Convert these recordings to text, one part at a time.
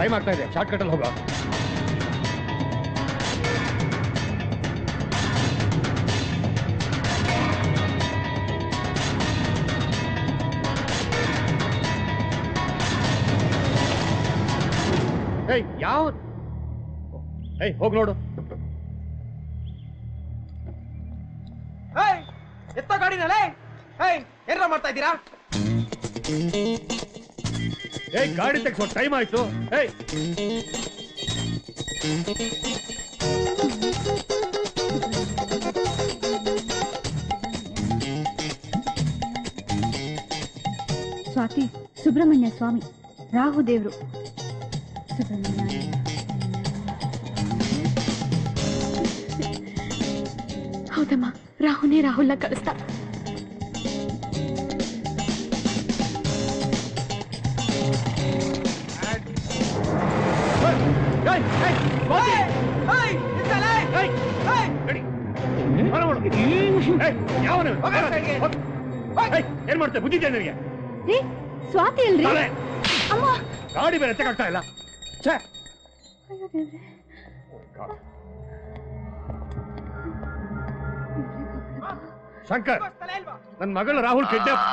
Time ಮಾಡ್ತಾ ಇದೆ. Short cut ಅಲ್ಲಿ ಹೋಗೋ ಏಯ್, ಯಾವ? ಏಯ್, ಹೋಗ್ ನೋಡು. ಎತ್ತ ಗಾಡಿನಲ್ಲೇ? ಏನ್ರ ಮಾಡ್ತಾ ಇದ್ದೀರಾ? ಏಯ್ ಗಾಡಿ ತೆಗ್ಸೋ ಟೈಮ್ ಆಯ್ತು ಏಯ್ ಸ್ವಾತಿ ಸುಬ್ರಹ್ಮಣ್ಯ ಸ್ವಾಮಿ ರಾಹು ದೇವ್ರು ಸುಬ್ರಹ್ಮಣ್ಯ ಹೌದಮ್ಮ ರಾಹುನೇ ರಾಹುಲ್ನ ಕಳಿಸ್ತಾ ಏನ್ ಮಾಡ್ತೇವೆ ಬುದ್ಧಿದ್ಯಾ ನಿನಗೆ? ಸ್ವಾತಿ. ಅಮ್ಮ. ಗಾಡಿ ಬೇರೆ ಕಟ್ತಾ ಇಲ್ಲ. ಛೇ. ಶಂಕರ್ ನನ್ನ ಮಗಳು ರಾಹುಲ್ ಕಿಡ್ನಾಪ್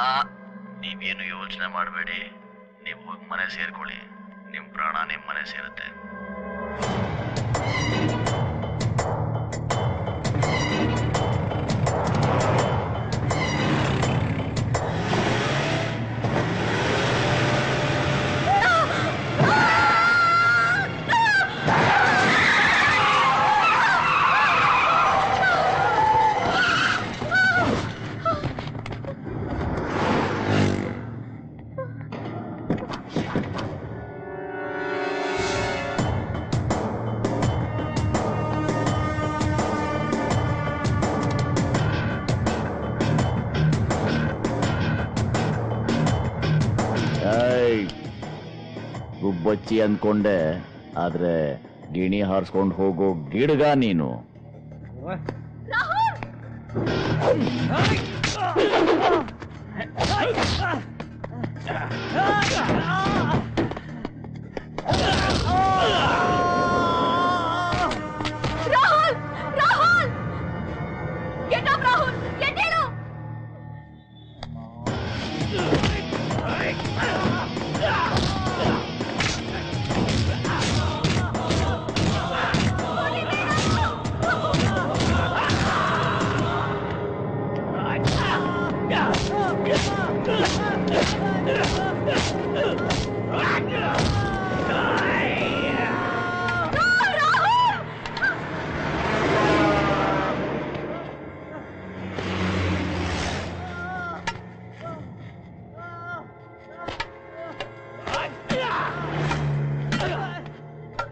ನೀವೇನು ಯೋಚನೆ ಮಾಡಬೇಡಿ. ನೀವು ಹೋಗಿ ಮನೆ ಸೇರ್ಕೊಳ್ಳಿ. ನಿಮ್ಮ ಪ್ರಾಣ ನಿಮ್ಮ ಮನೆ ಸೇರುತ್ತೆ. ಏಯ್ ಗುಬ್ಬಚ್ಚಿ ಅಂದ್ಕೊಂಡೆ ಆದ್ರೆ ಗಿಣಿ ಹಾರಿಸ್ಕೊಂಡು ಹೋಗೋ ಗಿಡ್ಗ ನೀನು.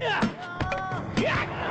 ರಾಹುಲ್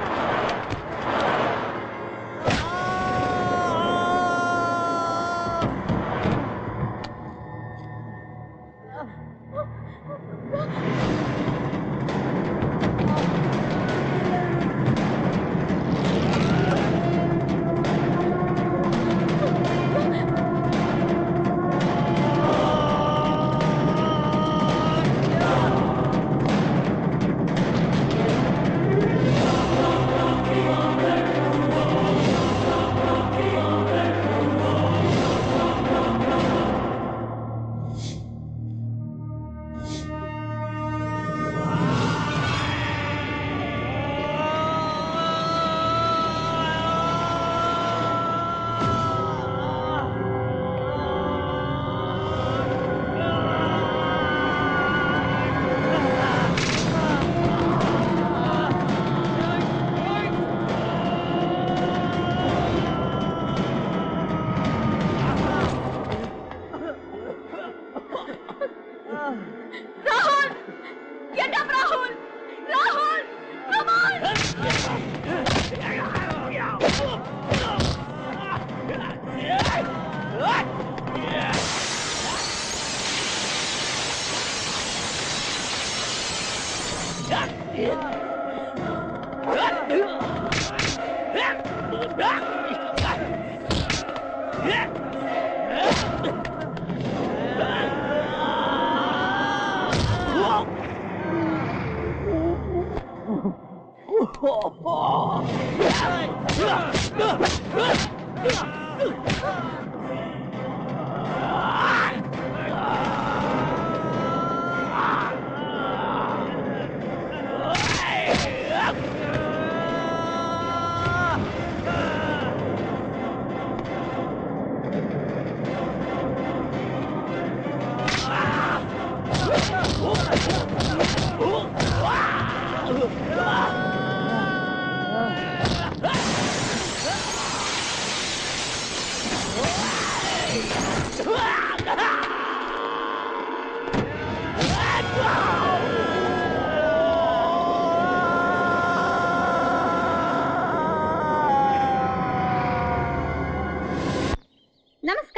جناب راهول! راهول! كمان Yeah! 哦哦啊啊啊啊啊啊啊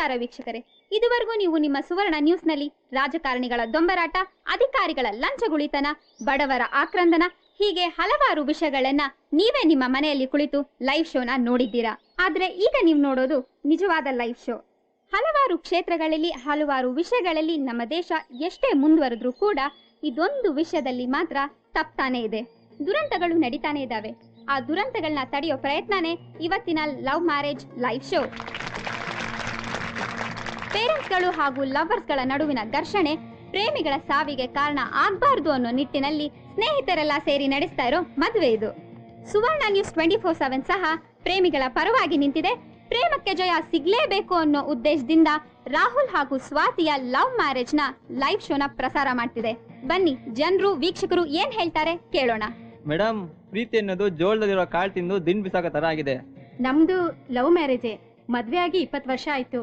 ನಮಸ್ಕಾರ ವೀಕ್ಷಕರೇ. ಇದುವರೆಗೂ ನೀವು ನಿಮ್ಮ ಸುವರ್ಣ ನ್ಯೂಸ್ನಲ್ಲಿ ರಾಜಕಾರಣಿಗಳ ದೊಂಬರಾಟ, ಅಧಿಕಾರಿಗಳ ಲಂಚಗುಳಿತನ, ಬಡವರ ಆಕ್ರಂದನ, ಹೀಗೆ ಹಲವಾರು ವಿಷಯಗಳನ್ನ ನೀವೇ ನಿಮ್ಮ ಮನೆಯಲ್ಲಿ ಕುಳಿತು ಲೈವ್ ಶೋನ ನೋಡಿದ್ದೀರಾ? ಆದ್ರೆ ಈಗ ನೀವು ನೋಡೋದು ನಿಜವಾದ ಲೈವ್ ಶೋ. ಹಲವಾರು ಕ್ಷೇತ್ರಗಳಲ್ಲಿ, ಹಲವಾರು ವಿಷಯಗಳಲ್ಲಿ ನಮ್ಮ ದೇಶ ಎಷ್ಟೇ ಮುಂದುವರೆದ್ರೂ ಕೂಡ ಇದೊಂದು ವಿಷಯದಲ್ಲಿ ಮಾತ್ರ ತಪ್ತಾನೆ ಇದೆ. ದುರಂತಗಳು ನಡೀತಾನೆ ಇದ್ದಾವೆ. ಆ ದುರಂತಗಳನ್ನ ತಡೆಯೋ ಪ್ರಯತ್ನನೇ ಇವತ್ತಿನ ಲವ್ ಮ್ಯಾರೇಜ್ ಲೈವ್ ಶೋ. ಪೇರೆಂಟ್ಸ್ಗಳು ಹಾಗೂ ಲವರ್ಸ್ಗಳ ನಡುವಿನ ಘರ್ಷಣೆ ಪ್ರೇಮಿಗಳ ಸಾವಿಗೆ ಕಾರಣ ಆಗ್ಬಾರ್ದು ಅನ್ನೋ ನಿಟ್ಟಿನಲ್ಲಿ ಸ್ನೇಹಿತರೆಲ್ಲ ಸೇರಿ ನಡೆಸ್ತಾ ಇರೋ ಮದುವೆ ಇದು. Suvarna news twenty four seven ಸಹ ಪ್ರೇಮಿಗಳ ಪರವಾಗಿ ನಿಂತಿದೆ. ಪ್ರೇಮಕ್ಕೆ ಜಯ ಸಿಗ್ಲೇಬೇಕು ಅನ್ನೋ ಉದ್ದೇಶದಿಂದ ರಾಹುಲ್ ಹಾಗೂ ಸ್ವಾತಿಯ ಲವ್ ಮ್ಯಾರೇಜ್ನ ಲೈವ್ ಶೋನ ಪ್ರಸಾರ ಮಾಡ್ತಿದೆ. ಬನ್ನಿ ಜನರು ವೀಕ್ಷಕರು ಏನ್ ಹೇಳ್ತಾರೆ ಕೇಳೋಣ. ಮೇಡಮ್ ಪ್ರೀತಿ ಅನ್ನೋದು ಜೋಳದಲ್ಲಿರೋ ಕಾಳು ತಿಂದು ದಿನ್ ಬಿಸಾಕೋ ತರ ಆಗಿದೆ. ನಮ್ದು ಲವ್ ಮ್ಯಾರೇಜೇ. ಮದ್ವೆ ಆಗಿ ಇಪ್ಪತ್ತು ವರ್ಷ ಆಯ್ತು.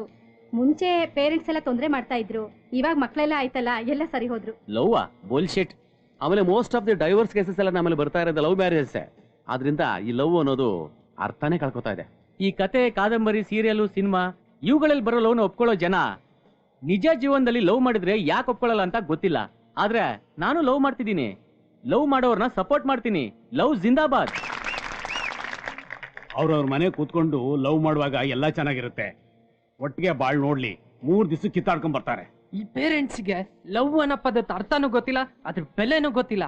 ಮುಂಚೆ ಪೇರೆಂಟ್ಸ್ ಎಲ್ಲ ತೊಂದರೆ ಮಾಡ್ತಾ ಇದ್ರು. ಇವಾಗ ಮಕ್ಕಳೆಲ್ಲ ಆಯ್ತಲ್ಲ ಎಲ್ಲ ಸರಿ ಹೋದ್ರು. ಲವ್ ಬುಲ್ಶಿಟ್ ಆಮೇಲೆ most of the divorce cases ಎಲ್ಲ ನಮ್ಮಲ್ಲಿ ಬರ್ತಾ ಇರೋದು ಲವ್ ಮ್ಯಾರೇಜಸ್ ಆದ್ರಿಂದ ಈ ಲವ್ ಅನ್ನೋದು ಅರ್ಥನೇ ಕಳ್ಕೊತಾ ಇದೆ. ಈ ಕತೆ ಕಾದಂಬರಿ ಸೀರಿಯಲ್ ಸಿನಿಮಾ ಇವುಗಳಲ್ಲಿ ಬರೋ ಲವ್ನ ಒಪ್ಕೊಳ್ಳೋ ಜನ ನಿಜ ಜೀವನದಲ್ಲಿ ಲವ್ ಮಾಡಿದ್ರೆ ಯಾಕೆ ಒಪ್ಕೊಳ್ಳಲ್ಲ ಅಂತ ಗೊತ್ತಿಲ್ಲ. ಆದ್ರೆ ನಾನು ಲವ್ ಮಾಡ್ತಿದ್ದೀನಿ. ಲವ್ ಮಾಡೋರ್ನ ಸಪೋರ್ಟ್ ಮಾಡ್ತೀನಿ. ಲವ್ ಜಿಂದಾಬಾದ್. ಅವ್ರವ್ರ ಮನೆ ಕೂತ್ಕೊಂಡು ಲವ್ ಮಾಡುವಾಗ ಎಲ್ಲ ಚೆನ್ನಾಗಿರುತ್ತೆ. ಒಟ್ಟಿಗೆ ಬಾಳ್ ನೋಡ್ಲಿ ಮೂರ್ ದಿವಸ ಕಿತ್ತಾಡ್ಕೊಂಡ್ ಬರ್ತಾರೆ. ಈ ಪೇರೆಂಟ್ಸ್ಗೆ ಲವ್ ಅನ್ನೋ ಪದದ ಅರ್ಥನೂ ಗೊತ್ತಿಲ್ಲ ಅದ್ರ ಬೆಲೆನೂ ಗೊತ್ತಿಲ್ಲ.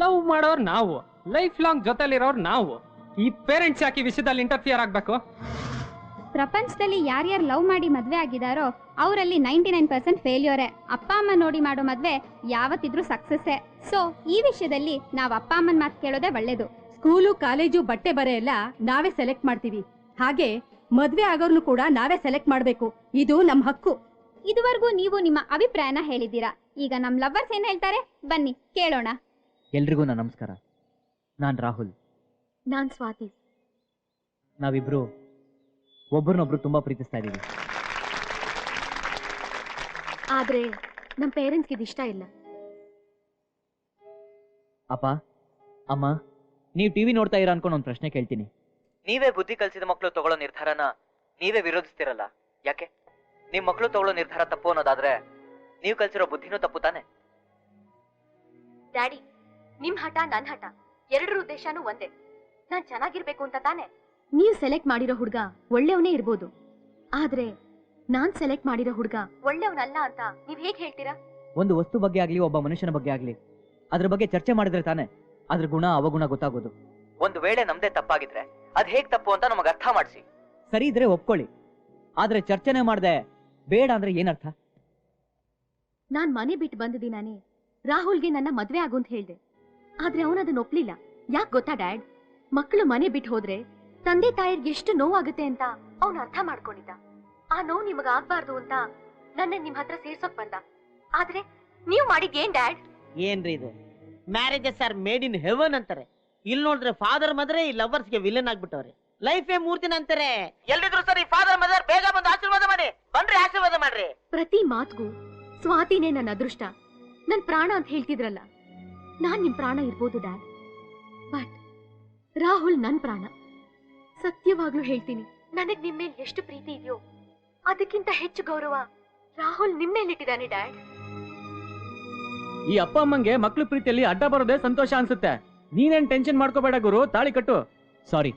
ಲವ್ ಮಾಡೋರ್ ನಾವು ಲೈಫ್ ಲಾಂಗ್ ಜೊತೆಲಿರೋರ್ ನಾವು. ಈ ಪೇರೆಂಟ್ಸ್ ಯಾಕೆ ವಿಷಯದಲ್ಲಿ ಇಂಟರ್ಫಿಯರ್ ಆಗ್ಬೇಕು? ಪ್ರಪಂಚದಲ್ಲಿ ಯಾರ್ಯಾರು ಲವ್ ಮಾಡಿ ಮದ್ವೆ ಆಗಿದಾರೋ ಅವರಲ್ಲಿ ನೈಂಟಿ ನೈನ್ ಪರ್ಸೆಂಟ್ ಫೇಲ್ಯೂರೇ ಅಪ್ಪ ಅಮ್ಮ ನೋಡಿ ಮಾಡೋ ಮದ್ವೆ ಯಾವತ್ತಿದ್ರೂ ಸಕ್ಸಸ್ಸೇ ಸೊ ಈ ವಿಷಯದಲ್ಲಿ ನಾವು ಅಪ್ಪ ಅಮ್ಮನ ಮಾತು ಕೇಳೋದೇ ಒಳ್ಳೇದು. ಸ್ಕೂಲು ಕಾಲೇಜು ಬಟ್ಟೆ ಬರೆ ಎಲ್ಲ ನಾವೇ ಸೆಲೆಕ್ಟ್ ಮಾಡ್ತೀವಿ. ಹಾಗೆ ಮದ್ವೆ ಆಗೋರ್ನು ಕೂಡ ನಾವೇ ಸೆಲೆಕ್ಟ್ ಮಾಡ್ಬೇಕು. ಇದು ನಮ್ ಹಕ್ಕು. ಇದುವರೆಗೂ ನೀವು ನಿಮ್ಮ ಅಭಿಪ್ರಾಯನ ಹೇಳಿದ್ದೀರಾ. ಈಗ ನಮ್ ಲವರ್ಸ್ ಏನ್ ಹೇಳ್ತಾರೆ? ಬನ್ನಿ ಕೇಳೋಣ. ಎಲ್ರಿಗೂ ನನ್ನ ನಮಸ್ಕಾರ. ನಾನು ರಾಹುಲ್. ನಾನ್ ಸ್ವಾತಿ. ನಾವಿಬ್ರು ಒಬ್ರನ್ನೊಬ್ರು ತುಂಬಾ ಪ್ರೀತಿಸ್ತಾ ಇದೀವಿ ಆದ್ರೆ ನಮ್ ಪೇರೆಂಟ್ಸ್ಗೆ ಇದು ಇಷ್ಟ ಇಲ್ಲ. ಅಪ್ಪ ಅಮ್ಮ ನೀವು ಟಿವಿ ನೋಡ್ತಾ ಇರ ಅನ್ಕೊಂಡು ಒಂದು ಪ್ರಶ್ನೆ ಕೇಳ್ತೀನಿ. ನೀವೇ ಬುದ್ಧಿ ಕಲಿಸಿದ ಮಕ್ಕಳು ತಗೊಳ್ಳೋ ನಿರ್ಧಾರನ ನೀವೇ ವಿರೋಧಿಸ್ತಿರಲ್ಲ. ಯಾಕೆ? ನಿಮ್ ಮಕ್ಕಳು ತಗೊಳ್ಳೋ ನಿರ್ಧಾರ ತಪ್ಪು ಅನ್ನೋದಾದ್ರೆ ನೀವು ಕಲ್ಸಿರೋ ಬುದ್ಧಿನೂ ತಪ್ಪು ತಾನೆ. ಡ್ಯಾಡಿ ನಿಮ್ ಹಠ ನನ್ ಹಠ. ಎರಡರ ಉದ್ದೇಶನೂ ಒಂದೇ. ನಾನ್ ಚೆನ್ನಾಗಿರ್ಬೇಕು ಅಂತ ತಾನೆ. ನೀವ್ ಸೆಲೆಕ್ಟ್ ಮಾಡಿರೋ ಹುಡ್ಗ ಒಳ್ಳೆಯವನೇ ಇರ್ಬೋದು. ಆದ್ರೆ ನಾನ್ ಸೆಲೆಕ್ಟ್ ಮಾಡಿರೋ ಹುಡ್ಗ ಒಳ್ಳೆಯವನಲ್ಲ ಅಂತ ನೀವ್ ಹೇಗ್ ಹೇಳ್ತೀರಾ? ಒಂದು ವಸ್ತು ಬಗ್ಗೆ ಆಗ್ಲಿ ಒಬ್ಬ ಮನುಷ್ಯನ ಬಗ್ಗೆ ಆಗ್ಲಿ ಅದ್ರ ಬಗ್ಗೆ ಚರ್ಚೆ ಮಾಡಿದ್ರೆ ತಾನೆ ಅದ್ರ ಗುಣ ಅವಗುಣ ಗೊತ್ತಾಗೋದು. ಒಂದು ವೇಳೆ ನಮ್ದೇ ತಪ್ಪಾಗಿದ್ರೆ ಅದ್ ಹೇಗ್ ತಪ್ಪು ಅಂತ ನಮಗ್ ಅರ್ಥ ಮಾಡಿಸಿ. ಸರಿ ಇದ್ರೆ ಒಪ್ಕೊಳ್ಳಿ. ಆದ್ರೆ ಚರ್ಚೆನೆ ಮಾಡ್ದೆ ಬೇಡ ಅಂದ್ರೆ ಏನರ್ಥ? ನಾನ್ ಮನೆ ಬಿಟ್ಟು ಬಂದ ನಾನೇ ರಾಹುಲ್ಗೆ ನನ್ನ ಮದ್ವೆ ಆಗು ಅಂತ ಹೇಳ್ದೆ. ಆದ್ರೆ ಅವನದನ್ನ ಒಪ್ಲಿಲ್ಲ. ಯಾಕ್ ಗೊತ್ತಾ ಡ್ಯಾಡ್? ಮಕ್ಕಳು ಮನೆ ಬಿಟ್ಟು ಹೋದ್ರೆ ತಂದೆ ತಾಯಿಗೆ ಎಷ್ಟು ನೋವಾಗುತ್ತೆ ಅಂತ ಅವನು ಅರ್ಥ ಮಾಡ್ಕೊಂಡಿದ್ದ. ಆ ನೋವು ನಿಮಗ ಆಗ್ಬಾರ್ದು ಅಂತ ನನ್ನ ನಿಮ್ ಹತ್ರ ಸೇರ್ಸೋಕ್ ಬಂದ. ಆದ್ರೆ ನೀವ್ ಮಾಡಿದ್ ಏನ್ ಡ್ಯಾಡ್? ಏನ್ರಿ ಇದು? Marriages are made in heaven ಅಂತಾರೆ. ಇಲ್ಲಿ ನೋಡಿದ್ರೆ ಫಾದರ್ ಮದ್ರೆ ಈ ಲವರ್ಸ್ಗೆ ವಿಲನ್ ಆಗ್ಬಿಟ್ಟವ್ರೆ. ಲೈಫೇ ಮೂರ್ತಿನ ಅಂತಾರೆ. ಎಲ್ರಿದ್ರು ಸರಿ ಫಾದರ್ ಮದರ್ ಬೇಗ ಬಂದು ಆಶೀರ್ವಾದ ಮಾಡಿ. ಬನ್ರಿ ಆಶೀರ್ವಾದ ಮಾಡ್ರಿ. ಪ್ರತಿ ಮಾತ್ಗೂ ಸ್ವಾತಿನೇ ನನ್ನ ಅದೃಷ್ಟ. ನನ್ ಪ್ರಾಣ ಅಂತ ಹೇಳ್ತಿದ್ರಲ್ಲ ನಾನ್ ನಿಮ್ ಪ್ರಾಣ ಇರ್ಬೋದು ಡ್ಯಾಡ್. ಬಟ್ ರಾಹುಲ್ ನನ್ ಪ್ರಾಣ. ಸತ್ಯವಾಗ್ಲೂ ಹೇಳ್ತೀನಿ ನನಗ್ ನಿಮ್ ಮೇಲೆ ಎಷ್ಟು ಪ್ರೀತಿ ಇದೆಯೋ ಅದಕ್ಕಿಂತ ಹೆಚ್ಚು ಗೌರವ ರಾಹುಲ್ ನಿಮ್ ಮೇಲಿಟ್ಟಿದ್ದಾನೆ ಡ್ಯಾಡ್. ಈ ಅಪ್ಪ ಅಮ್ಮಂಗೆ ಮಕ್ಳು ಪ್ರೀತಿಯಲ್ಲಿ ಅಡ್ಡ ಬರೋದೇ ಸಂತೋಷ ಅನ್ಸುತ್ತೆ. ನೀನೇನ್ ಟೆನ್ಷನ್ ಮಾಡ್ಕೋಬೇಡ ಗುರು, ತಾಳಿ ಕಟ್ಟು. ಸಾರಿ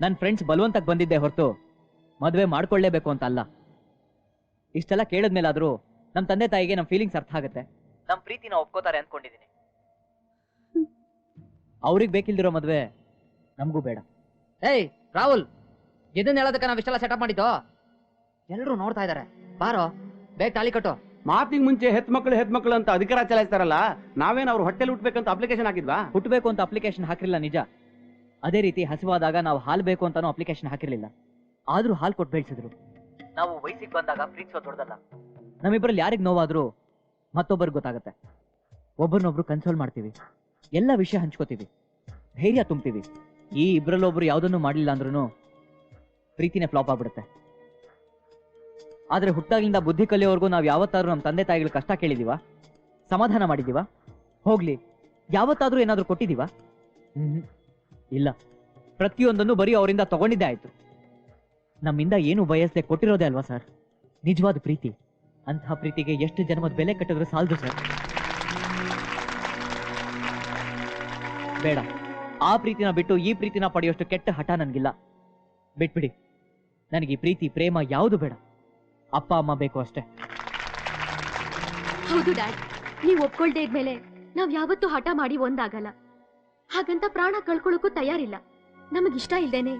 ನನ್ನ ಫ್ರೆಂಡ್ಸ್ ಬಲವಂತಕ್ಕೆ ಬಂದಿದ್ದೆ ಹೊರತು. ಮದುವೆ ಮಾಡ್ಕೊಳ್ಳೇಬೇಕು ಅಂತ ಅಲ್ಲ. ಇಷ್ಟೆಲ್ಲ ಕೇಳಿದ್ಮೇಲಾದ್ರೂ ನಮ್ಮ ತಂದೆ ತಾಯಿಗೆ ನಮ್ಮ ಫೀಲಿಂಗ್ಸ್ ಅರ್ಥ ಆಗುತ್ತೆ. ನಮ್ಮ ಪ್ರೀತಿನ ಒಪ್ಕೋತಾರೆ ಅನ್ಕೊಂಡಿದೀನಿ. ಅವ್ರಿಗೆ ಬೇಕಿಲ್ದಿರೋ ಮದುವೆ ನಮಗೂ ಬೇಡ. ಏಯ್, ರಾಹುಲ್! ಇದನ್ನ ಹೇಳೋದಕ್ಕೆ ನಾವ್ ಇಷ್ಟೆಲ್ಲ ಸೆಟಪ್ ಮಾಡಿದ್ದೋ? ಎಲ್ರು ನೋಡ್ತಾ ಇದಾರೆ. ಬಾರೋ, ಬೇಗ ತಾಳಿ ಕಟ್ಟು. ಮಾತಿಗೆ ಮುಂಚೆ ಹೆತ್ ಮಕ್ಳು ಹೆತ್ ಮಕ್ಳು ಅಂತ ಅಧಿಕಾರ ಚಲಾಯಿಸ್ತಾರಲ್ಲ, ನಾವೇನು ಅವ್ರು ಹೊಟ್ಟೆಲ್ ಹುಟ್ಬೇಕಂತ ಅಪ್ಲಿಕೇಶನ್ ಹಾಕಿದ್ವಾ? ಹುಟ್ಟಬೇಕು ಅಂತ ಅಪ್ಲಿಕೇಶನ್ ಹಾಕಿರಲಿಲ್ಲ, ನಿಜ. ಅದೇ ರೀತಿ ಹಸಿವಾದಾಗ ನಾವು ಹಾಲು ಬೇಕು ಅಂತಾನು ಅಪ್ಲಿಕೇಶನ್ ಹಾಕಿರ್ಲಿಲ್ಲ. ಆದ್ರೂ ಹಾಲು ಕೊಟ್ಟು ಬೆಳೆಸಿದ್ರು. ನಾವು ವಯಸ್ಸಿಗೆ ಬಂದಾಗ ಪ್ರೀತಿಸೋ ದೊಡ್ಡದಲ್ಲ. ನಮ್ಮಿಬ್ಬರಲ್ಲಿ ಯಾರಿಗೆ ನೋವಾದ್ರೂ ಮತ್ತೊಬ್ಬರಿಗೆ ಗೊತ್ತಾಗುತ್ತೆ. ಒಬ್ಬರನ್ನೊಬ್ರು ಕನ್ಸೋಲ್ ಮಾಡ್ತೀವಿ. ಎಲ್ಲ ವಿಷಯ ಹಂಚ್ಕೋತೀವಿ. ಧೈರ್ಯ ತುಂಬ್ತೀವಿ. ಈ ಇಬ್ಬರಲ್ಲೊಬ್ರು ಯಾವುದನ್ನು ಮಾಡಲಿಲ್ಲ ಅಂದ್ರೂ ಪ್ರೀತಿನೇ ಫ್ಲಾಪ್ ಆಗ್ಬಿಡುತ್ತೆ. ಆದ್ರೆ ಹುಟ್ಟಾಗಿಂದ ಬುದ್ಧಿ ಕಲಿಯೋವರೆಗೂ ನಾವು ಯಾವತ್ತಾದ್ರೂ ನಮ್ಮ ತಂದೆ ತಾಯಿಗಳ ಕಷ್ಟ ಕೇಳಿದೀವ? ಸಮಾಧಾನ ಮಾಡಿದೀವ? ಹೋಗ್ಲಿ, ಯಾವತ್ತಾದರೂ ಏನಾದರೂ ಕೊಟ್ಟಿದೀವ? ಹ್ಮ್, ಇಲ್ಲ. ಪ್ರತಿಯೊಂದನ್ನು ಬರೀ ಅವರಿಂದ ತಗೊಂಡಿದ್ದೆ ಆಯ್ತು. ನಮ್ಮಿಂದ ಏನು ಬಯಸದೆ ಕೊಟ್ಟಿರೋದೇ ಅಲ್ವಾ ಸರ್? ನಿಜವಾದ ಪ್ರೀತಿ. ಅಂತಹ ಪ್ರೀತಿಗೆ ಎಷ್ಟು ಜನ್ಮದ ಬೆಲೆ ಕಟ್ಟಿದ್ರು ಸಾಲದು ಸರ್. ಬೇಡ. ಆ ಪ್ರೀತಿನ ಬಿಟ್ಟು ಈ ಪ್ರೀತಿನ ಪಡೆಯೋಷ್ಟು ಕೆಟ್ಟ ಹಠ ನನಗಿಲ್ಲ. ಬಿಟ್ಬಿಡಿ. ನನಗೆ ಈ ಪ್ರೀತಿ, ಪ್ರೇಮ ಯಾವುದು ಬೇಡ. ಅಪ್ಪ ಅಮ್ಮ ಬೇಕು ಅಷ್ಟೇ. ಹೌದು ಡ್ಯಾಡ್. ನೀವು ಒಪ್ಕೊಳ್ದೇ ಇದ್ಮೇಲೆ ನಾವ್ ಯಾವತ್ತೂ ಹಠ ಮಾಡಿ ಒಂದಾಗಲ್ಲ. ಹಾಗಂತ ಪ್ರಾಣ ಕಳ್ಕೊಳ್ಳೋಕ್ಕೂ ತಯಾರಿಲ್ಲ. ನಮಗ್ ಇಷ್ಟ ಇಲ್ದೇನೆ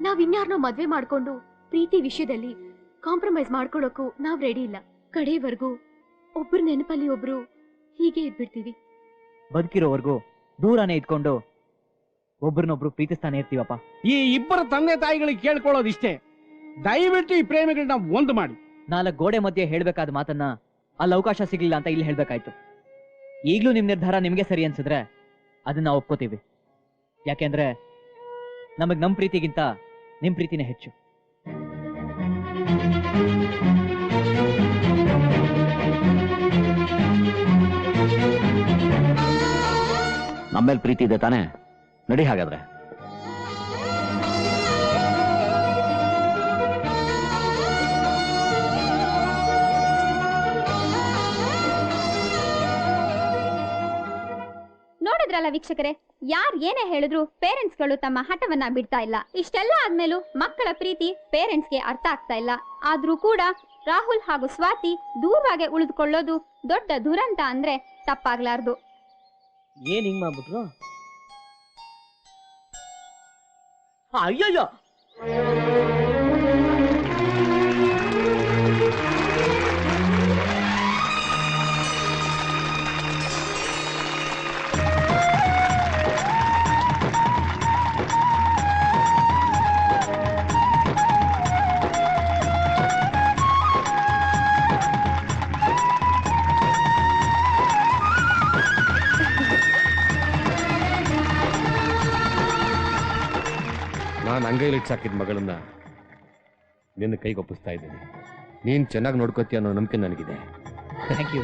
ನಾವ್ ಇನ್ಯಾರನ್ನೋ ಮದ್ವೆ ಮಾಡ್ಕೊಂಡು ಪ್ರೀತಿ ವಿಷಯದಲ್ಲಿ ಕಾಂಪ್ರಮೈಸ್ ಮಾಡ್ಕೊಳ್ಳೋಕ್ಕೂ ನಾವ್ ರೆಡಿ ಇಲ್ಲ. ಕಡೆಯವರೆಗೂ ಒಬ್ರ ನೆನಪಲ್ಲಿ ಒಬ್ರು ಹೀಗೆ ಇದ್ಬಿಡ್ತೀವಿ. ಬದುಕಿರೋವರೆಗೂ ದೂರನೇ ಇದ್ಕೊಂಡು ಒಬ್ರನ್ನೊಬ್ರು ಪ್ರೀತಿಸ್ತಾನೆ ಇರ್ತೀವಪ್ಪ. ಈ ಇಬ್ಬರ ತಂದೆ ತಾಯಿಗಳಿಗೆ ಕೇಳ್ಕೊಳ್ಳೋದಿಷ್ಟೇ. ದಯವಿಟ್ಟು ಈ ಪ್ರೇಮಿಗಳನ್ನ ಒಂದು ಮಾಡಿ. ನಾಲ್ಕು ಗೋಡೆ ಮಧ್ಯೆ ಹೇಳ್ಬೇಕಾದ ಮಾತನ್ನ ಅಲ್ಲಿ ಅವಕಾಶ ಸಿಗ್ಲಿಲ್ಲ ಅಂತ ಇಲ್ಲಿ ಹೇಳ್ಬೇಕಾಯ್ತು. ಈಗ್ಲೂ ನಿಮ್ ನಿರ್ಧಾರ ನಿಮ್ಗೆ ಸರಿ ಅನ್ಸಿದ್ರೆ ಅದನ್ನ ಒಪ್ಕೋತೀವಿ. ಯಾಕೆಂದ್ರೆ ನಮಗ್ ನಮ್ ಪ್ರೀತಿಗಿಂತ ನಿಮ್ ಪ್ರೀತಿನೇ ಹೆಚ್ಚು. ನಮ್ಮೇಲೆ ಪ್ರೀತಿ ಇದೆ ತಾನೇ? ನಡಿ ಹಾಗಾದ್ರೆ. ನೋಡಿದ್ರಲ್ಲ ವೀಕ್ಷಕರೇ? ಯಾರ್ ಏನೇ ಹೇಳಿದ್ರು ಪೇರೆಂಟ್ಸ್ಗಳು ತಮ್ಮ ಹಠವನ್ನ ಬಿಡ್ತಾ ಇಲ್ಲ. ಇಷ್ಟೆಲ್ಲ ಆದ್ಮೇಲೂ ಮಕ್ಕಳ ಪ್ರೀತಿ ಪೇರೆಂಟ್ಸ್ಗೆ ಅರ್ಥ ಆಗ್ತಾ ಇಲ್ಲ. ಆದ್ರೂ ಕೂಡ ರಾಹುಲ್ ಹಾಗೂ ಸ್ವಾತಿ ದೂರವಾಗಿ ಉಳಿದುಕೊಳ್ಳೋದು ದೊಡ್ಡ ದುರಂತ ಅಂದ್ರೆ ತಪ್ಪಾಗ್ಲಾರ್ದು. ಏನ್ ಹಿಂಗ್ ಮಾಡ್ಬಿಟ್ರು? ಅಂಗೈಲಿಟ್ಟು ಸಾಕಿದ ಮಗಳನ್ನ ನಿನ್ನ ಕೈಗೆ ಒಪ್ಪಿಸ್ತಾ ಇದ್ದೀನಿ. ನೀನು ಚೆನ್ನಾಗಿ ನೋಡ್ಕೋತೀಯ ಅನ್ನೋ ನಂಬಿಕೆ ನನಗಿದೆ. Thank you